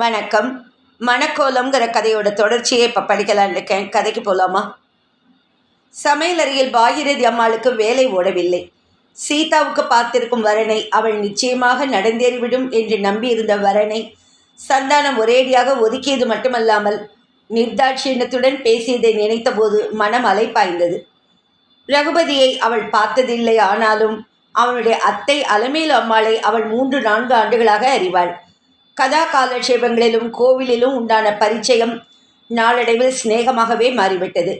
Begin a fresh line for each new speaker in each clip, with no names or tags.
வணக்கம். மணக்கோலம்ங்கிற கதையோட தொடர்ச்சியை இப்போ படிக்கலான்னு இருக்கேன். கதைக்கு போகலாமா சமையலறையில் பாகிரதி அம்மாளுக்கு வேலை ஓடவில்லை. சீதாவுக்கு பார்த்திருக்கும் வரனை அவள் நிச்சயமாக நடந்தேறிவிடும் என்று நம்பியிருந்த வரனை சந்தானம் ஒரேடியாக ஒதுக்கியது மட்டுமல்லாமல் நிர்தாட்சியணத்துடன் பேசியதை நினைத்தபோது மனம் அலைப்பாய்ந்தது. ரகுபதியை அவள் பார்த்ததில்லை. ஆனாலும் அவனுடைய அத்தை அலமேலு அம்மாளை அவள் மூன்று நான்கு ஆண்டுகளாக அறிவாள். கதா காலட்சேபங்களிலும் கோவிலிலும் உண்டான பரிச்சயம் நாளடைவில் சிநேகமாகவே மாறிவிட்டது.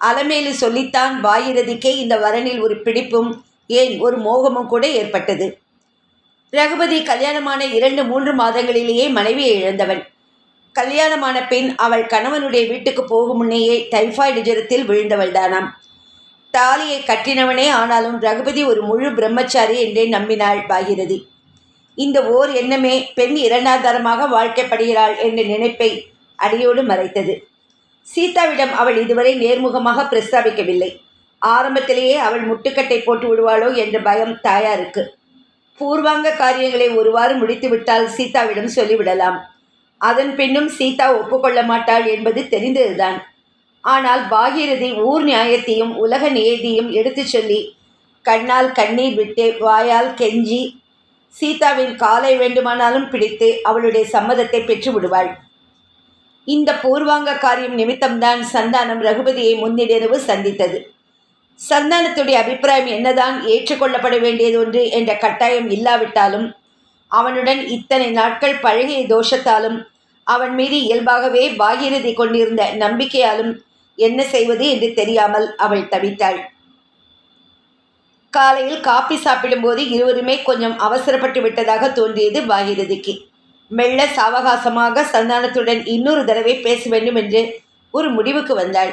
அலமேலு சொல்லித்தான் பாயிரதிக்கே இந்த வரனில் ஒரு பிடிப்பும் ஏன் ஒரு மோகமும் கூட ஏற்பட்டது. ரகுபதி கல்யாணமான இரண்டு மூன்று மாதங்களிலேயே மனைவியை இழந்தவன். கல்யாணமான பின் அவள் கணவனுடைய வீட்டுக்கு போகும் முன்னேயே டைஃபாய்டு ஜுரத்தில் விழுந்தவள்தானாம். தாலியை கட்டினவனே ஆனாலும் ரகுபதி ஒரு முழு பிரம்மச்சாரி என்றே நம்பினாள் பாகிரதி இந்த ஓர் எண்ணமே பெண் இரண்டாதாரமாக வாழ்க்கைப்படுகிறாள் என்ற நினைப்பை அடியோடு மறைத்தது. சீதாவிடம் அவள் இதுவரை நேர்முகமாக பிரஸ்தாபிக்கவில்லை. ஆரம்பத்திலேயே அவள் முட்டுக்கட்டை போட்டு விடுவாளோ என்ற பயம் தாயாருக்கு. பூர்வாங்க காரியங்களை ஒருவாறு முடித்துவிட்டால் சீதாவிடம் சொல்லிவிடலாம். அதன் பின்னும் சீதா ஒப்புக்கொள்ள மாட்டாள் என்பது தெரிந்ததுதான். ஆனால் பாகீரதி ஊர் நியாயத்தையும் உலக நியதியும் எடுத்துச் சொல்லி கண்ணால் கண்ணீர் விட்டு வாயால் கெஞ்சி சீதாவின் காலை வேண்டுமானாலும் பிடித்து அவளுடைய சம்மதத்தை பெற்று விடுவாள் இந்த பூர்வாங்க காரியம் நிமித்தம்தான் சந்தானம் ரகுபதியை முன்னிரவு சந்தித்தது. சந்தானத்துடைய அபிப்பிராயம் என்னதான் ஏற்றுக்கொள்ளப்பட வேண்டியது ஒன்று என்ற கட்டாயம் இல்லாவிட்டாலும் அவனுடன் இத்தனை நாட்கள் பழகிய தோஷத்தாலும் அவன் மீது இயல்பாகவே வாகிருதி கொண்டிருந்த நம்பிக்கையாலும் என்ன செய்வது என்று தெரியாமல் அவள் தவித்தாள். காலையில் காப்பி சாப்பிடும்போது இருவருமே கொஞ்சம் அவசரப்பட்டு விட்டதாக தோன்றியது பாகிரதிக்கு. மெல்ல சாவகாசமாக சந்தானத்துடன் இன்னொரு தடவை பேச வேண்டும் என்று ஒரு முடிவுக்கு வந்தாள்.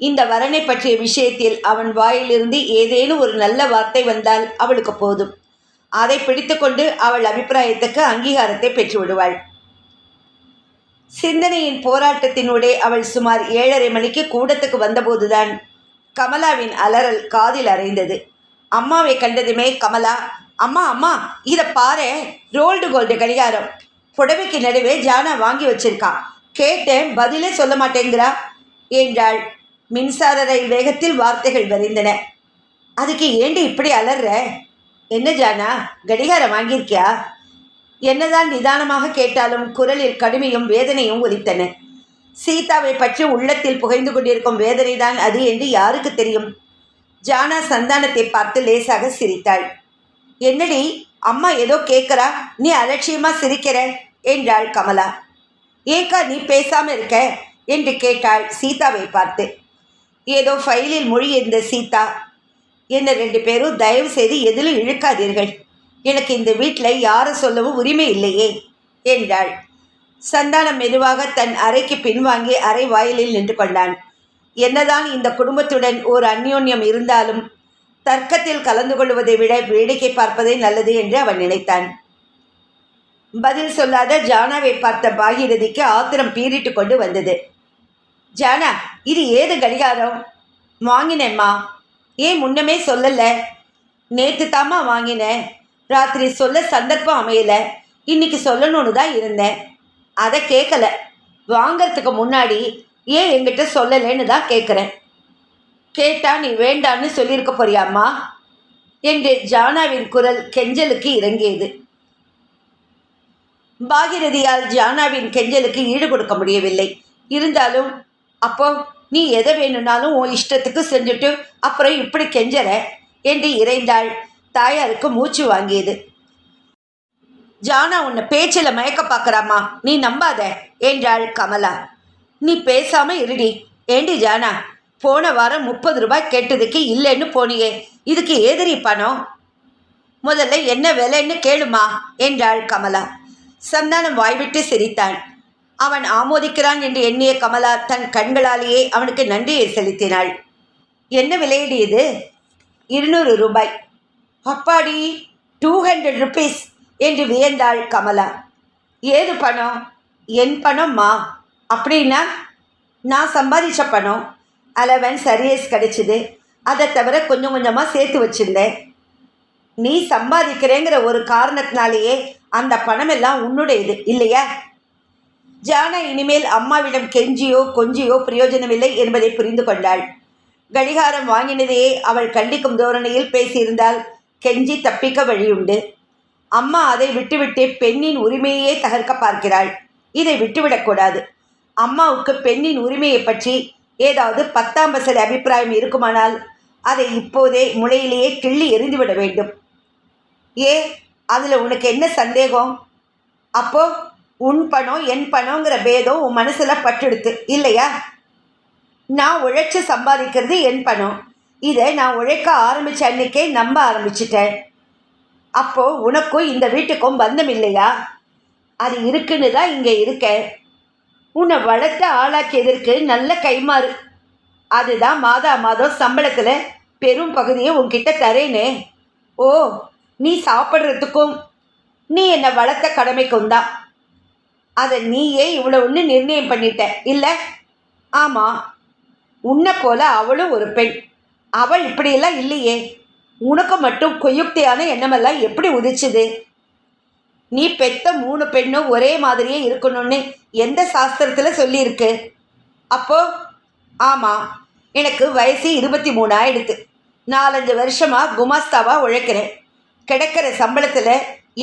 இந்த வரனை பற்றிய விஷயத்தில் அவன் வாயிலிருந்து ஏதேனும் ஒரு நல்ல வார்த்தை வந்தால் அவளுக்கு போதும். அதை பிடித்துக்கொண்டு அவள் அபிப்பிராயத்துக்கு அங்கீகாரத்தை பெற்றுவிடுவாள் சிந்தனையின் போராட்டத்தினூடே அவள் சுமார் ஏழரை மணிக்கு கூடத்துக்கு வந்தபோதுதான் கமலாவின் அலறல் காதில் அறைந்தது அம்மாவை கண்டதுமே கமலா அம்மா அம்மா இதை பாரு ரோல்டு கோல்டு கடிகாரம். புடவைக்கு நடுவே ஜானா வாங்கி வச்சிருக்கா. கேட்டேன் பதிலே சொல்ல மாட்டேங்கிறா என்றாள். மின்சார ரயில் வேகத்தில் வார்த்தைகள் வரைந்தன. அதுக்கு ஏண்டி இப்படி அலற? என்ன ஜானா கடிகாரம் வாங்கியிருக்கியா? என்னதான் நிதானமாக கேட்டாலும் குரலில் கடுமையும் வேதனையும் உதித்தன. சீதாவை பற்றி உள்ளத்தில் புகைந்து கொண்டிருக்கும் வேதனைதான் அது என்று யாருக்கு தெரியும்? ஜானா சந்தானத்தை பார்த்து லேசாக சிரித்தாள். என்னடி அம்மா ஏதோ கேட்குறா நீ அலட்சியமாக சிரிக்கிற? என்றாள் கமலா. ஏக்கா நீ பேசாமல் இருக்க? என்று கேட்டாள் சீதாவை பார்த்து. ஏதோ ஃபைலில் மொழியிருந்த சீதா. என்ன ரெண்டு பேரும் தயவு செய்து எதிலும் இழுக்காதீர்கள். எனக்கு இந்த வீட்டில் யாரை சொல்லவும் உரிமை இல்லையே என்றாள். சந்தானம் மெதுவாக தன் அறைக்கு பின்வாங்கி அறை வாயிலில் நின்று கொண்டான். என்னதான் இந்த குடும்பத்துடன் ஒரு அந்யோன்யம் இருந்தாலும் தர்க்கத்தில் கலந்து கொள்வதை விட வேடிக்கை பார்ப்பதே நல்லது என்று அவன் நினைத்தான். பதில் சொல்லாத ஜானாவை பார்த்த பாகீரதிக்கு ஆத்திரம் பீறிட்டு கொண்டு வந்தது. ஜானா இது ஏது கடிகாரம்? வாங்கினேம்மா. ஏன் முன்னமே சொல்லலை? நேற்று தாம்மா வாங்கினேன் ராத்திரி சொல்ல சந்தர்ப்பம் அமையல. இன்னைக்கு சொல்லணும்னு தான் இருந்தேன். அதை கேட்கல வாங்கறதுக்கு முன்னாடி ஏன் என்கிட்ட சொல்லலைன்னு தான் கேட்குறேன் கேட்டா நீ வேண்டான்னு சொல்லியிருக்க போறியாம்மா? என்று ஜானாவின் குரல் கெஞ்சலுக்கு இறங்கியது. பாகிரதியால் ஜானாவின் கெஞ்சலுக்கு ஈடு கொடுக்க முடியவில்லை. இருந்தாலும் அப்போ நீ எதை வேணும்னாலும் உன் இஷ்டத்துக்கு செஞ்சுட்டு அப்புறம் இப்படி கெஞ்சற? என்று இறைந்தாள் தாயாருக்கு மூச்சு வாங்கியது. ஜானா உன்னை பேச்சில் மயக்க பார்க்குறாமா நீ நம்பாத என்றாள் கமலா. நீ பேசாம இருடி. ஏண்டி ஜானா போன வாரம் முப்பது ரூபாய் கேட்டதுக்கு இல்லைன்னு போனியே. இதுக்கு ஏதிரி பணம்? முதல்ல என்ன விலைன்னு கேளுமா என்றாள் கமலா. சந்தானம் வாய்விட்டு சிரித்தான் அவன் ஆமோதிக்கிறான் என்று எண்ணிய கமலா தன் கண்களாலேயே அவனுக்கு நன்றியை செலுத்தினாள். என்ன விலையடி இது? இருநூறு ரூபாய். அப்பாடி டூ ஹண்ட்ரட் ருபீஸ் என்று வியந்தாள் கமலா. ஏது பணம்? என் பணம்மா. அப்படின்னா நான் சம்பாதிச்ச பணம் அலவன்ஸ் சரியஸ் கிடைச்சிது. அதை தவிர கொஞ்சம் கொஞ்சமாக சேர்த்து வச்சிருந்தேன். நீ சம்பாதிக்கிறேங்கிற ஒரு காரணத்தினாலேயே அந்த பணமெல்லாம் உன்னுடையது இல்லையா? ஜானா இனிமேல் அம்மாவிடம் கெஞ்சியோ கொஞ்சியோ பிரயோஜனமில்லை என்பதை புரிந்து கொண்டாள். கடிகாரம் வாங்கினதையே அவள் கண்டிக்கும் தோரணையில் பேசியிருந்தால் கெஞ்சி தப்பிக்க வழியுண்டு. அம்மா அதை விட்டுவிட்டு பெண்ணின் உரிமையே தகர்க்க பார்க்கிறாள். இதை விட்டுவிடக்கூடாது. அம்மாவுக்கு பெண்ணின் உரிமையை பற்றி ஏதாவது பத்தாம் பசல் அபிப்பிராயம் இருக்குமானால் அதை இப்போதே முளையிலேயே கிள்ளி எரிந்துவிட வேண்டும். ஏ அதில் உனக்கு என்ன சந்தேகம்? அப்போ உன் பணம் என் பணங்கிற பேதம் உன் மனசில் பட்டுடுத்து இல்லையா? நான் உழைச்சி சம்பாதிக்கிறது என் பணம். இதை நான் உழைக்க ஆரம்பித்த அன்னைக்கே நம்ப ஆரம்பிச்சிட்டேன். அப்போது உனக்கும் இந்த வீட்டுக்கும் பந்தம் இல்லையா? அது இருக்குன்னு தான் இங்கே இருக்கேன். உன்னை வளர்த்த ஆளாக்கியதற்கு நல்ல கைமாறு அதுதான் மாதா மாதம் சம்பளத்தில் பெரும் பகுதியை உன்கிட்ட தரேனே. ஓ நீ சாப்பிட்றதுக்கும் நீ என்னை வளர்த்த கடமைக்கும் தான். அதை நீயே இவ்வளோ ஒன்று நிர்ணயம் பண்ணிட்ட இல்லை? ஆமாம் உன்னை போல அவளும் ஒரு பெண். அவள் இப்படியெல்லாம் இல்லையே. உனக்கு மட்டும் குயுக்தியான எண்ணமெல்லாம் எப்படி உதிச்சுது? நீ பெத்த மூணு பெண்ணும் ஒரே மாதிரியே இருக்கணும்னு எந்த சாஸ்திரத்தில் சொல்லியிருக்கு? அப்போ ஆமாம் எனக்கு வயசு இருபத்தி மூணு ஆயிடுது நாலஞ்சு வருஷமாக குமாஸ்தாவாக உழைக்கிறேன். கிடைக்கிற சம்பளத்தில்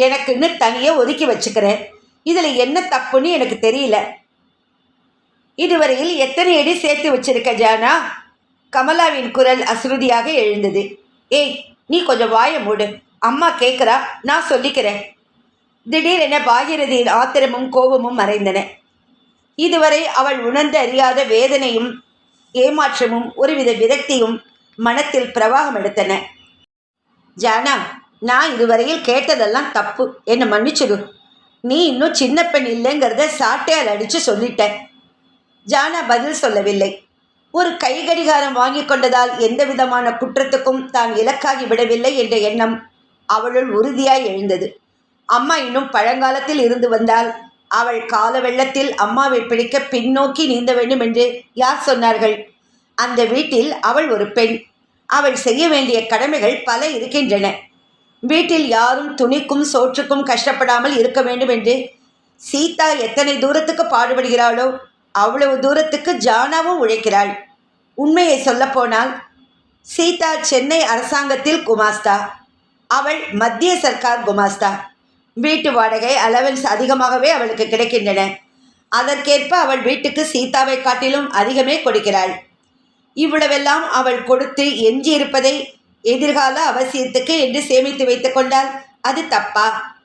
எனக்குன்னு தனியாக ஒதுக்கி வச்சுக்கிறேன். இதில் என்ன தப்புன்னு எனக்கு தெரியல. இதுவரையில் எத்தனை அடி சேர்த்து வச்சிருக்க ஜானா? கமலாவின் குரல் அசுருதியாக எழுந்தது. ஏய் நீ கொஞ்சம் வாய மூடு. அம்மா கேட்குறா நான் சொல்லிக்கிறேன். திடீரென பாகிரதியின் ஆத்திரமும் கோபமும் மறைந்தன. இதுவரை அவள் உணர்ந்து அறியாத வேதனையும் ஏமாற்றமும் ஒருவித விரக்தியும் மனத்தில் பிரவாகம் எடுத்தன. ஜானா நான் இதுவரையில் கேட்டதெல்லாம் தப்பு. என்னை மன்னிச்சிடு. நீ இன்னும் சின்ன பெண் இல்லைங்கிறத சாட்டையால் அடித்து சொல்லிட்டேன் ஜானா பதில் சொல்லவில்லை. ஒரு கை கடிகாரம் வாங்கி கொண்டதால் எந்த விதமான குற்றத்துக்கும் தான் இலக்காகி விடவில்லை என்ற எண்ணம் அவளுள் உறுதியாய் எழுந்தது. அம்மா இன்னும் பழங்காலத்தில் இருந்து வந்தால் அவள் கால வெள்ளத்தில் அம்மாவை பிடிக்க பின்னோக்கி நீந்த வேண்டும் என்று யார் சொன்னார்கள்? அந்த வீட்டில் அவள் ஒரு பெண். அவள் செய்ய வேண்டிய கடமைகள் பல இருக்கின்றன. வீட்டில் யாரும் துணிக்கும் சோற்றுக்கும் கஷ்டப்படாமல் இருக்க வேண்டும் என்று சீதா எத்தனை தூரத்துக்கு பாடுபடுகிறாளோ அவ்வளவு தூரத்துக்கு ஜானாவும் உழைக்கிறாள். உண்மையை சொல்லப்போனால் சீதா சென்னை அரசாங்கத்தில் குமாஸ்தா. அவள் மத்திய சர்க்கார் குமாஸ்தா. வீட்டு வாடகை அலவன்ஸ் அதிகமாகவே அவளுக்கு கிடைக்கின்றன. அதற்கேற்ப அவள் வீட்டுக்கு சீதாவை காட்டிலும் அதிகமே கொடுக்கிறாள். இவ்வளவெல்லாம் அவள் கொடுத்து எஞ்சியிருப்பதை எதிர்கால அவசியத்துக்கு என்று சேமித்து வைத்துக் கொண்டால் அது தப்பா?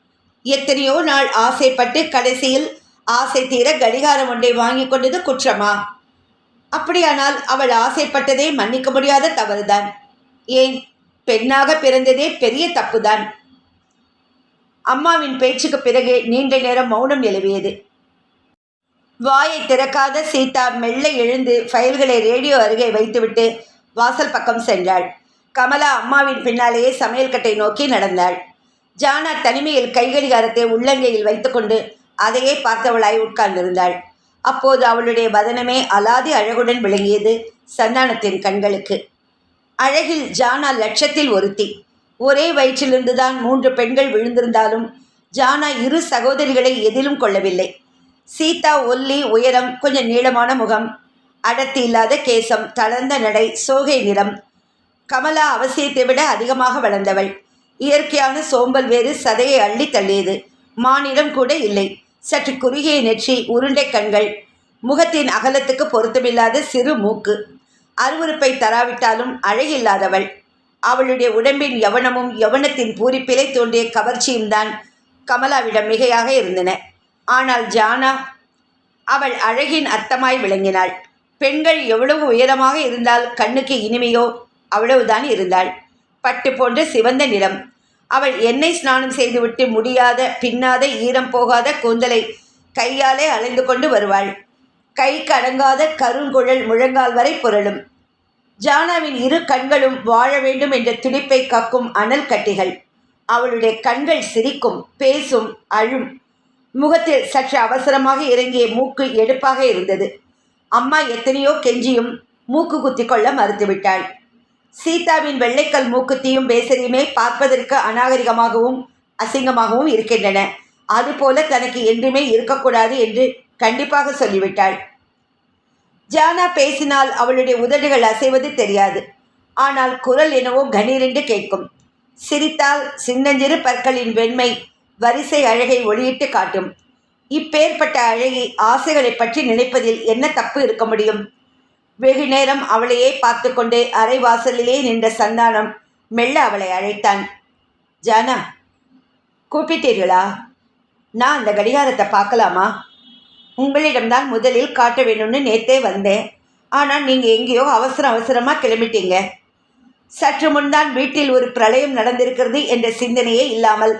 எத்தனையோ நாள் ஆசைப்பட்டு கடைசியில் ஆசை தீர கடிகாரம் ஒன்றை வாங்கி கொண்டது குற்றமா? அப்படியானால் அவள் ஆசைப்பட்டதே மன்னிக்க முடியாத தவறுதான். ஏன்? பெண்ணாக பிறந்ததே பெரிய தப்புதான். அம்மாவின் பேச்சுக்கு பிறகு நீண்ட நேரம் மௌனம் நிலவியது. வாயை திறக்காத சீதா மெல்ல எழுந்து ஃபைல்களை ரேடியோ அருகே வைத்துவிட்டு வாசல் பக்கம் சென்றாள். கமலா அம்மாவின் பின்னாலேயே சமையல் கட்டை நோக்கி நடந்தாள். ஜானா தனிமையில் கைகடிகாரத்தை உள்ளங்கையில் வைத்துக்கொண்டு அதையே பார்த்தவளாய் உட்கார்ந்திருந்தாள். அப்போது அவளுடைய வதனமே அலாதி அழகுடன் விளங்கியது சந்தானத்தின் கண்களுக்கு. அழகில் ஜானா லட்சத்தில் ஒருத்தி. ஒரே வயிற்றிலிருந்துதான் மூன்று பெண்கள் விழுந்திருந்தாலும் ஜானா இரு சகோதரிகளை எதிலும் கொள்ளவில்லை. சீதா ஒல்லி உயரம் கொஞ்சம் நீளமான முகம் அடர்த்தி இல்லாத கேசம் தளர்ந்த நடை சோகை நிறம். கமலா அவசியத்தை விட அதிகமாக வளர்ந்தவள். இயற்கையான சோம்பல் வேறு சதையை அள்ளி தள்ளியது. மானிடம் கூட இல்லை. சற்று குறுகிய நெற்றி உருண்டை கண்கள். முகத்தின் அகலத்துக்கு பொருத்தமில்லாத சிறு மூக்கு. அருவருப்பை தராவிட்டாலும் அழகில்லாதவள். அவளுடைய உடம்பின் யவனமும் யவனத்தின் பூரிப்பிலை தோன்றிய கவர்ச்சியும் தான் கமலாவிடம் மிகையாக இருந்தன. ஆனால் ஜானா அவள் அழகின் அர்த்தமாய் விளங்கினாள். பெண்கள் எவ்வளவு உயரமாக இருந்தால் கண்ணுக்கு இனிமையோ அவ்வளவுதான் இருந்தாள். பட்டு போன்ற சிவந்த நிறம் அவள் எண்ணெய் ஸ்நானம் செய்துவிட்டு முடியாத பின்னாத ஈரம் போகாத கூந்தலை கையாலே அலைந்து கொண்டு வருவாள். கைக்கு அடங்காத கருங்குழல் முழங்கால் வரை புரளும். ஜானாவின் இரு கண்களும் வாழ வேண்டும் என்ற துடிப்பை கக்கும் அனல் கட்டிகள். அவளுடைய கண்கள் சிரிக்கும் பேசும் அழும். முகத்தில் சற்று அவசரமாக இறங்கிய மூக்கு எடுப்பாக இருந்தது. அம்மா எத்தனையோ கெஞ்சியும் மூக்கு குத்தி கொள்ள மறுத்துவிட்டாள். சீதாவின் வெள்ளைக்கல் மூக்குத்தியும் பேசரியுமே பார்ப்பதற்கு அநாகரிகமாகவும் அசிங்கமாகவும் இருக்கின்றன. அதுபோல தனக்கு என்றுமே இருக்கக்கூடாது என்று கண்டிப்பாக சொல்லிவிட்டாள். ஜானா பேசினால் அவளுடைய உதடுகள் அசைவது தெரியாது. ஆனால் குரல் என்னவோ கணீரென்று கேட்கும். சிரித்தால் சின்னஞ்சிறு பற்களின் வெண்மை வரிசை அழகை ஒளியிட்டு காட்டும். இப்பேற்பட்ட அழகி ஆசைகளை பற்றி நினைப்பதில் என்ன தப்பு இருக்க முடியும்? வெகு நேரம் அவளையே பார்த்து கொண்டே அரைவாசலிலே நின்ற சந்தானம் மெல்ல அவளை அழைத்தான். ஜானா கூப்பிட்டீர்களா? நான் அந்த கடிகாரத்தை பார்க்கலாமா? உங்களிடம்தான் முதலில் காட்ட வேணும்னு நேத்தே வந்தேன். ஆனால் நீங்கள் எங்கேயோ அவசர அவசரமாக கிளம்பிட்டீங்க. சற்று முன்தான் வீட்டில் ஒரு பிரளயம் நடந்திருக்கிறது என்ற சிந்தனையே இல்லாமல்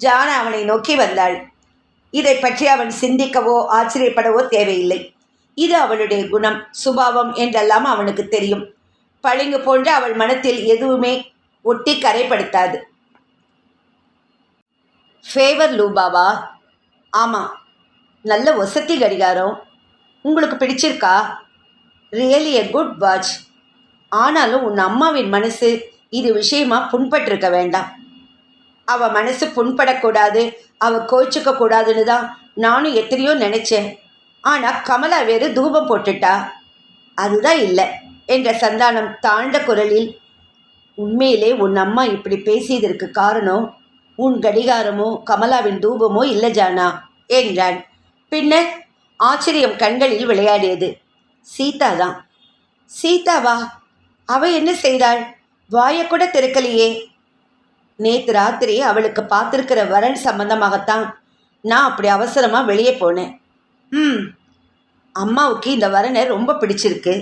ஜான அவனை நோக்கி வந்தாள். இதை பற்றி அவன் சிந்திக்கவோ ஆச்சரியப்படவோ தேவையில்லை. இது அவளுடைய குணம் சுபாவம் என்றெல்லாம் அவனுக்கு தெரியும். பளிங்கு போன்ற அவள் மனத்தில் எதுவுமே ஒட்டி கரைப்படுத்தாது. ஃபேவர் லூபாவா ஆமாம் நல்ல ஒசத்தி கடிகாரம். உங்களுக்கு பிடிச்சிருக்கா? ரியலி எ குட் வாட்ச் ஆனாலும் உன் அம்மாவின் மனசு இது விஷயமா புண்பட்டிருக்க வேண்டாம். அவ மனசு புண்படக்கூடாது. அவ கோச்சிக்க கூடாதுன்னு தான் நானும் எத்தனையோ நினச்சேன். ஆனால் கமலா வேறு தூபம் போட்டுட்டா. அதுதான் இல்லை என்ற சந்தானம் தாழ்ந்த குரலில். உண்மையிலே உன் அம்மா இப்படி பேசியதற்கு காரணம் உன் கடிகாரமோ கமலாவின் தூபமோ இல்லை ஜானா என்றான். பின்னர் ஆச்சரியம் கண்களில் விளையாடியது. சீதா தான் சீதாவா அவ என்ன செய்தாள்? வாயை கூட திறக்கலையே. நேற்று ராத்திரி அவளுக்கு பார்த்துருக்கிற வரன் சம்பந்தமாகத்தான் நான் அப்படி அவசரமாக வெளியே போனேன். ம் அம்மாவுக்கு இந்த வரனை ரொம்ப பிடிச்சிருக்கு.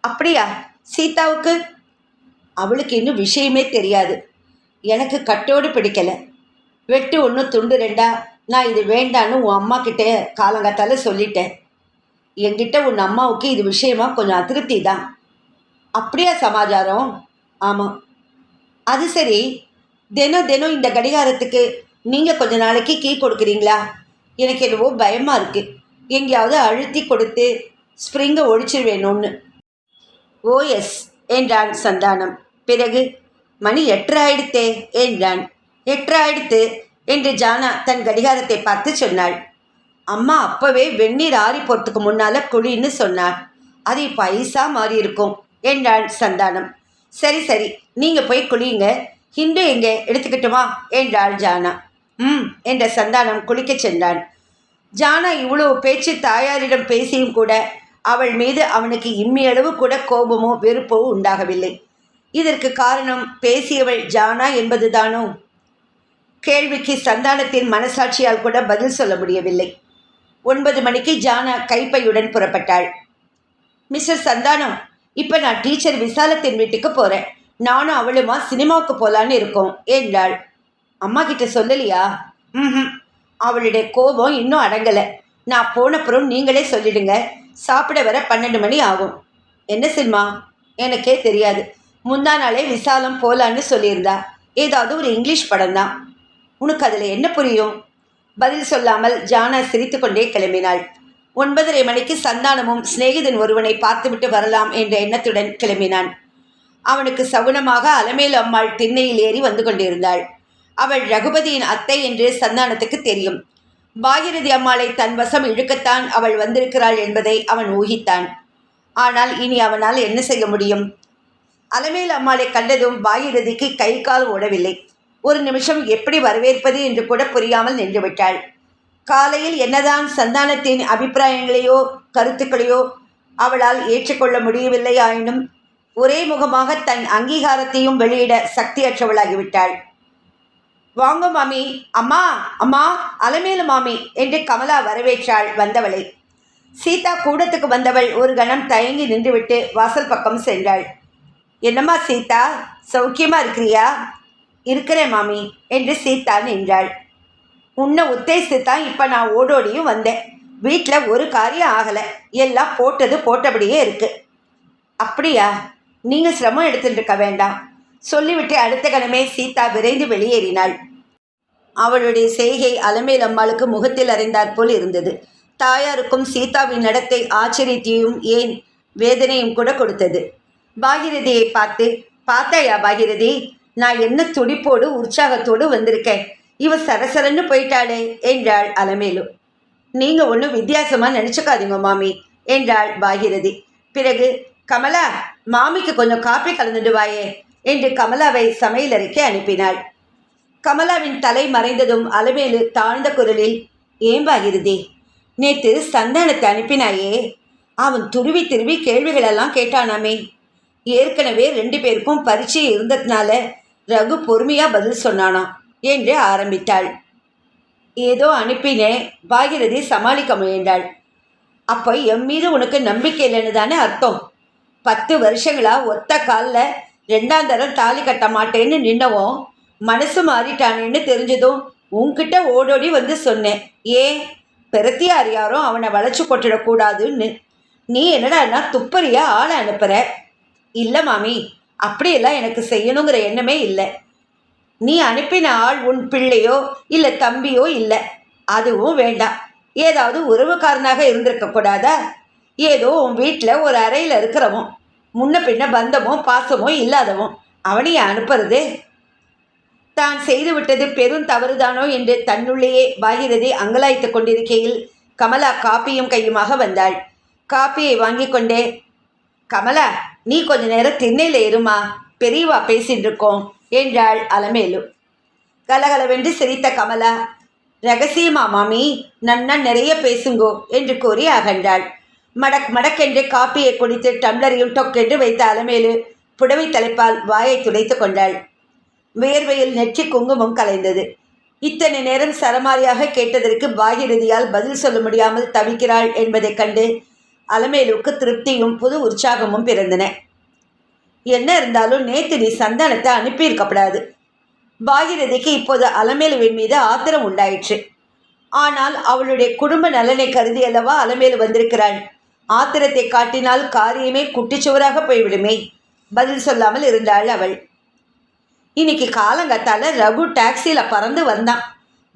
அப்படியா சீதாவுக்கு? அவளுக்கு இன்னும் விஷயமே தெரியாது. எனக்கு கட்டோடு பிடிக்கலை. வெட்டு ஒன்று துண்டு ரெண்டா? நான் இது வேண்டான்னு உன் அம்மா கிட்டே காலங்காத்தால சொல்லிட்டேன். என்கிட்ட உன் அம்மாவுக்கு இது விஷயமா கொஞ்சம் அதிருப்தி தான். அப்படியா சமாச்சாரம்? ஆமாம் அது சரி. தினம் தினம் இந்த கடிகாரத்துக்கு நீங்கள் கொஞ்ச நாளைக்கு கீ கொடுக்குறீங்களா? எனக்கு என்னவோ பயமாக இருக்குது எங்கேயாவது அழுத்தி கொடுத்து ஸ்ப்ரிங்கை ஒழிச்சிருவேணும்னு. ஓ எஸ் என்றான் சந்தானம். பிறகு மணி எட்டு ஆயிடுத்தே என்றான். எட்டு ஆயிடுத்து என்று ஜானா தன் கடிகாரத்தை பார்த்து சொன்னாள். அம்மா அப்பவே வெந்நீர் ஆறி போகிறதுக்கு முன்னால குழின்னு சொன்னாள். அது இப்போ ஐஸா மாறி இருக்கும் என்றாள் சந்தானம். சரி சரி நீங்கள் போய் குளியுங்க. ஹிந்து எங்கே? எடுத்துக்கிட்டுமா என்றாள் ஜானா. ம் என்ற சந்தானம் குளிக்கச் சென்றான் ஜானா இவ்வளவு பேச்சு தாயாரிடம் பேசியும் கூட அவள் மீது அவனுக்கு இம்மியளவு கூட கோபமோ வெறுப்போ உண்டாகவில்லை. இதற்கு காரணம் பேசியவள் ஜானா என்பதுதானோ? கேள்விக்கு சந்தானத்தின் மனசாட்சியால் கூட பதில் சொல்ல முடியவில்லை. ஒன்பது மணிக்கு ஜானா கைப்பையுடன் புறப்பட்டாள். மிஸ்டர் சந்தானம் இப்போ நான் டீச்சர் விசாலத்தின் வீட்டுக்கு போகிறேன் நானும் அவளுமா சினிமாவுக்கு போகலான்னு இருக்கோம் என்றாள். அம்மா கிட்ட சொல்லலையா? ம் அவளுடைய கோபம் இன்னும் அடங்கலை. நான் போனப்புறம் நீங்களே சொல்லிடுங்க. சாப்பிட வர பன்னெண்டு மணி ஆகும். என்ன சினிமா? எனக்கே தெரியாது. முந்தா நாளே விசாலம் போகலான்னு சொல்லியிருந்தா. ஏதாவது ஒரு இங்கிலீஷ் படம் தான் உனக்கு அதில் என்ன புரியும்? பதில் சொல்லாமல் ஜானா சிரித்துக்கொண்டே கிளம்பினாள். ஒன்பதரை மணிக்கு சந்தானமும் சிநேகிதன் ஒருவனை பார்த்துவிட்டு வரலாம் என்ற எண்ணத்துடன் கிளம்பினான். அவனுக்கு சகுனமாக அலமேலு அம்மாள் திண்ணையில் ஏறி வந்து கொண்டிருந்தாள். அவள் ரகுபதியின் அத்தை என்று சந்தானத்துக்கு தெரியும். பாகிரதி அம்மாளை தன் வசம் இழுக்கத்தான் அவள் வந்திருக்கிறாள் என்பதை அவன் ஊகித்தான். ஆனால் இனி அவனால் என்ன செய்ய முடியும்? அலமேல் அம்மாளை கண்டதும் பாகிரதிக்கு கை கால் ஓடவில்லை. ஒரு நிமிஷம் எப்படி வரவேற்பது என்று கூட புரியாமல் நின்றுவிட்டாள். காலையில் என்னதான் சந்தானத்தின் அபிப்பிராயங்களையோ கருத்துக்களையோ அவளால் ஏற்றுக்கொள்ள முடியவில்லை ஆயினும் ஒரே முகமாக தன் அங்கீகாரத்தையும் வெளியிட சக்தியற்றவளாகிவிட்டாள். வாங்க மாமி அம்மா அம்மா அலமேலு மாமி என்று கமலா வரவேற்றாள் வந்தவளை. சீதா கூடத்துக்கு வந்தவள் ஒரு கணம் தயங்கி நின்றுவிட்டு வாசல் பக்கம் சென்றாள். என்னம்மா சீதா சௌக்கியமா இருக்கிறியா? இருக்கிறேன் மாமி என்று சீதா நின்றாள் உன்னை உத்தேசித்து தான் இப்போ நான் ஓடோடியும் வந்தேன். வீட்டில் ஒரு காரியம் ஆகலை. எல்லாம் போட்டது போட்டபடியே இருக்கு. அப்படியா? நீங்கள் சிரமம் எடுத்துட்டு இருக்க வேண்டாம். சொல்லிவிட்டு அடுத்த கணமே சீதா விரைந்து வெளியேறினாள். அவளுடைய செய்கை அலமேல் அம்மாளுக்கு முகத்தில் அறைந்தாற் போல் இருந்தது. தாயாருக்கும் சீதாவின் நடத்தை ஆச்சரியத்தையும் ஏன் வேதனையும் கூட கொடுத்தது. பாகிரதியை பார்த்து பார்த்தாயா பாகிரதி? நான் என்ன துடிப்போடு உற்சாகத்தோடு வந்திருக்கேன். இவ சரசரன்னு போயிட்டாளே என்றாள் அலமேலு. நீங்கள் ஒன்றும் வித்தியாசமாக நினச்சிக்காதீங்க மாமி என்றாள் பாகிரதி. பிறகு கமலா மாமிக்கு கொஞ்சம் காப்பி கலந்துட்டு வாயே என்று கமலாவை சமையலறைக்கு அனுப்பினாள். கமலாவின் தலை மறைந்ததும் அலமேலு தாழ்ந்த குரலில் ஏன் பாகிருதி நேற்று சந்தானத்தை அனுப்பினாயே அவன் துருவி திருவி கேள்விகளெல்லாம் கேட்டானாமே. ஏற்கனவே ரெண்டு பேருக்கும் பரீட்சை இருந்ததுனால ரகு பொறுமையாக பதில் சொன்னானா என்று ஆரம்பித்தாள். ஏதோ அனுப்பினேன் பாகிரதி சமாளிக்க முயன்றாள். அப்போ என் மீது உனக்கு நம்பிக்கை இல்லைன்னு தானே அர்த்தம். பத்து வருஷங்களா ஒத்த காலில் ரெண்டாம் தரம் தாலி கட்ட மாட்டேன்னு நின்னவும் மனசு மாறிட்டானேன்னு தெரிஞ்சதும் உன்கிட்ட ஓடோடி வந்து சொன்னேன். ஏ பெருத்தியார் யாரும் அவனை வளைச்சு கொட்டிடக்கூடாதுன்னு நீ என்னடான்னா துப்பறியா ஆளை அனுப்புற? இல்லை மாமி அப்படியெல்லாம் எனக்கு செய்யணுங்கிற எண்ணமே இல்லை. நீ அனுப்பின ஆள் உன் பிள்ளையோ இல்லை தம்பியோ இல்லை. அதுவும் வேண்டாம். ஏதாவது உறவுக்காரனாக இருந்திருக்க கூடாதா? ஏதோ உன் வீட்டில் ஒரு அறையில் இருக்கிறவன். முன்ன பின்ன பந்தமோ பாசமோ இல்லாதவன். அவனையே அனுப்புறது? தான் செய்துவிட்டது பெரும் தவறுதானோ என்று தன்னுள்ளேயே பாகிரதி அங்கலாய்த்து கொண்டிருக்கையில் கமலா காப்பியும் கையுமாக வந்தாள். காப்பியை வாங்கி கொண்டே கமலா நீ கொஞ்ச நேரம் திண்ணையில் இருமா? பெரியவா பேசிட்டு இருக்கோம் என்றாள் அலமேலு. கலகலவென்று சிரித்த கமலா. ரகசியமா மாமி? நன்னா நிறைய பேசுங்கோ என்று கூறி அகன்றாள். மடக் மடக்கென்று காப்பியை குடித்து டம்ளரையும் டொக்கென்று வைத்த அலமேலு புடவை தலைப்பால் வாயை துடைத்து கொண்டாள். வேர்வையில் நெற்றி குங்குமம் கலைந்தது. இத்தனை நேரம் சரமாரியாக கேட்டதற்கு பாகிரதியால் பதில் சொல்ல முடியாமல் தவிக்கிறாள் என்பதைக் கண்டு அலமேலுக்கு திருப்தியும் புது உற்சாகமும் பிறந்தன. என்ன இருந்தாலும் நேற்று நீ சந்தானத்தை அனுப்பியிருக்கப்படாது. பாகிரதிக்கு இப்போது அலமேலுவின் மீது ஆத்திரம் உண்டாயிற்று. ஆனால் அவளுடைய குடும்ப நலனை கருதி அல்லவா அலமேலு வந்திருக்கிறாள்? ஆத்திரத்தை காட்டினால் காரியமே குட்டிச்சுவராக போய்விடுமே. பதில் சொல்லாமல் இருந்தாள் அவள். இன்னைக்கு காலங்கத்தால ரகு டாக்ஸியில் பறந்து வந்தான்.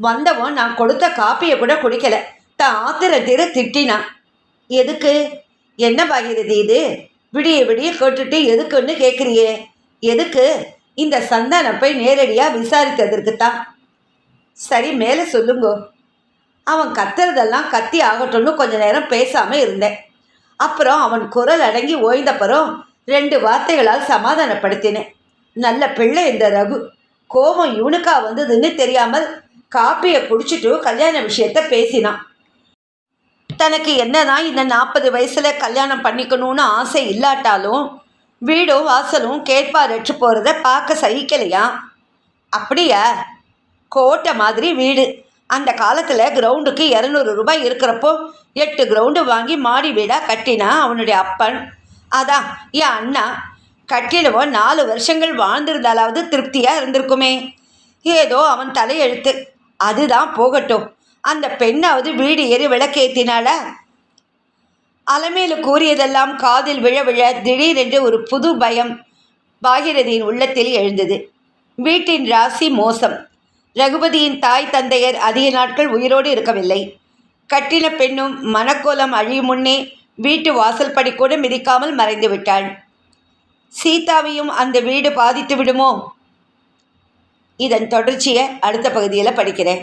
வந்தவன் நான் கொடுத்த காப்பியை கூட குடிக்கல. தான் ஆத்திரத்தீர திட்டினான். எதுக்கு? என்ன பாகிரதி இது? விடிய விடிய கேட்டுட்டு எதுக்குன்னு கேட்குறியே எதுக்கு? இந்த சந்தானப்பை நேரடியாக விசாரித்ததற்கு தான் சரி மேலே சொல்லுங்கோ. அவன் கத்துறதெல்லாம் கத்தி ஆகட்டும்னு கொஞ்ச நேரம் பேசாமல் இருந்தேன். அப்புறம் அவன் குரல் அடங்கி ஓய்ந்தப்பறம் ரெண்டு வார்த்தைகளால் சமாதானப்படுத்தினேன். நல்ல பிள்ளை இந்த ரகு. கோபம் இவனுக்கா வந்ததுன்னு தெரியாமல் காப்பியை குடிச்சிட்டு கல்யாண விஷயத்த பேசினான். தனக்கு என்னதான் இந்த நாற்பது வயசில் கல்யாணம் பண்ணிக்கணும்னு ஆசை இல்லாட்டாலும் வீடும் வாசலும் கேட்பாரற்று போகிறத பார்க்க சகிக்கலையா? அப்படியா? கோட்டை மாதிரி வீடு. அந்த காலத்தில் கிரவுண்டுக்கு இரநூறு ரூபாய் இருக்கிறப்போ எட்டு கிரவுண்டு வாங்கி மாடி வீடாக கட்டினா அவனுடைய அப்பன். அதான் என் அண்ணா கட்டிடவோ நாலு வருஷங்கள் வாழ்ந்திருந்தாலாவது திருப்தியாக இருந்திருக்குமே. ஏதோ அவன் தலையெழுத்து. அதுதான் போகட்டும். அந்த பெண்ணாவது வீடு ஏறி விளக்கேற்றினாளா அலமேலு கூறியதெல்லாம் காதில் விழ விழ திடீரென்று ஒரு புது பயம் பாகிரதியின் உள்ளத்தில் எழுந்தது. வீட்டின் ராசி மோசம். ரகுபதியின் தாய் தந்தையர் அதிக நாட்கள் உயிரோடு இருக்கவில்லை. கட்டின பெண்ணும் மனக்கோலம் அழியும் முன்னே வீட்டு வாசல் படி கூட மிதிக்காமல் மறைந்து விட்டாள். சீதாவையும் அந்த வீடு பாதித்து விடுமோ? இதன் தொடர்ச்சியை அடுத்த பகுதியில் படிக்கிறேன்.